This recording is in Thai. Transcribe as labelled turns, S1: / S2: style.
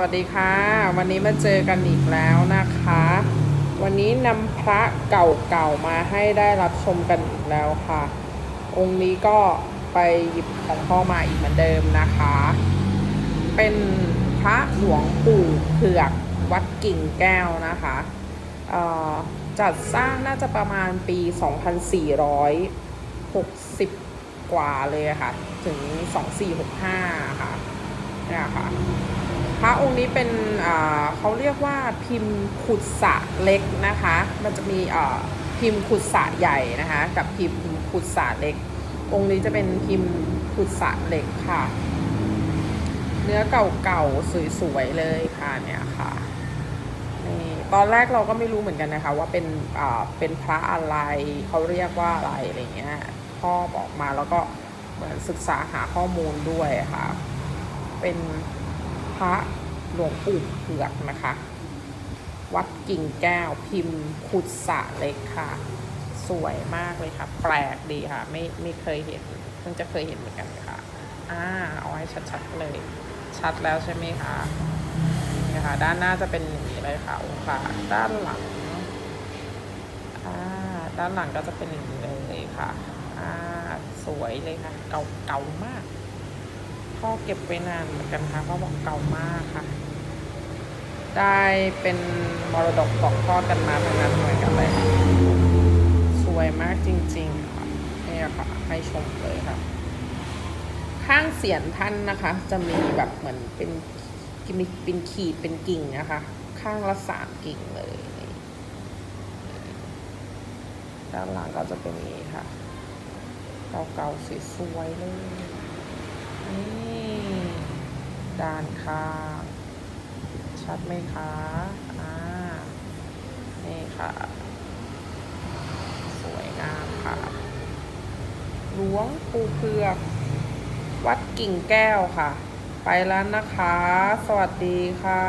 S1: สวัสดีค่ะ วันนี้มาเจอกันอีกแล้วนะคะ วันนี้นำพระเก่าๆมาให้ได้รับชมกันอีกแล้วค่ะ องค์นี้ก็ไปหยิบของพ่อมาอีกเหมือนเดิมนะคะ เป็นพระหลวงปู่เผือกวัดกิ่งแก้วนะคะจัดสร้างน่าจะประมาณปี 2460 กว่าเลยค่ะ ถึง 2465 ค่ะเนี่ยค่ะ พระองค์นี้เป็นเขาเรียกว่าพิมพ์ขุดสะเล็กนะคะ มันจะมีพิมพ์ขุดสะใหญ่นะคะ กับพิมพ์ขุดสะเล็ก องค์นี้จะเป็นพิมพ์ขุดสะเล็กค่ะ เนื้อเก่าๆสวยๆเลยค่ะเนี่ยค่ะนี่ตอนแรกเราก็ไม่รู้เหมือนกันนะคะ ว่าเป็นเป็นพระอะไรเขาเรียกว่าอะไรอะไรเงี้ยพ่อบอกมาแล้วก็เหมือนศึกษาหาข้อมูลด้วยค่ะ เป็น พระหลวงปู่เผือกนะคะ วัดกิ่งแก้วพิมพ์ขุดสระเล็กค่ะ สวยมากเลยค่ะ แปลกดีค่ะ ไม่ไม่เคยเห็น เพิ่งจะเคยเห็นเหมือนกันค่ะ อ่าเอาให้ชัดๆเลย ชัดแล้วใช่ไหมคะนี่ค่ะ ด้านหน้าจะเป็นอย่างนี้เลยค่ะองค์ค่ะด้านหลังอ่าด้านหลังก็จะเป็นอย่างนี้เลยค่ะ อ่า สวยเลยค่ะ เก่าเก่ามาก พ่อเก็บไว้นานเหมือนกันค่ะเพ่อบอกเก่ามากค่ะ ได้เป็นมรดกตกทอดกันมาทั้งนั้นเหมือนกันเลยค่ะ สวยมากจริง ๆ ค่ะนี่ค่ะ ให้ชมเลยค่ะ ข้างเสียนท่านนะคะ จะมีแบบเหมือนเป็นมีเป็นขีดเป็นกิ่งนะคะ ข้างละสามกิ่งเลย ด้านหลังก็จะเป็นนี้ค่ะ เก่าๆสวยๆเลย นี่ด้านข้างชัดไหมคะอ่านี่ค่ะ สวยงามค่ะหลวงปู่เพือกวัดกิ่งแก้วค่ะ ไปแล้วนะคะ สวัสดีค่ะ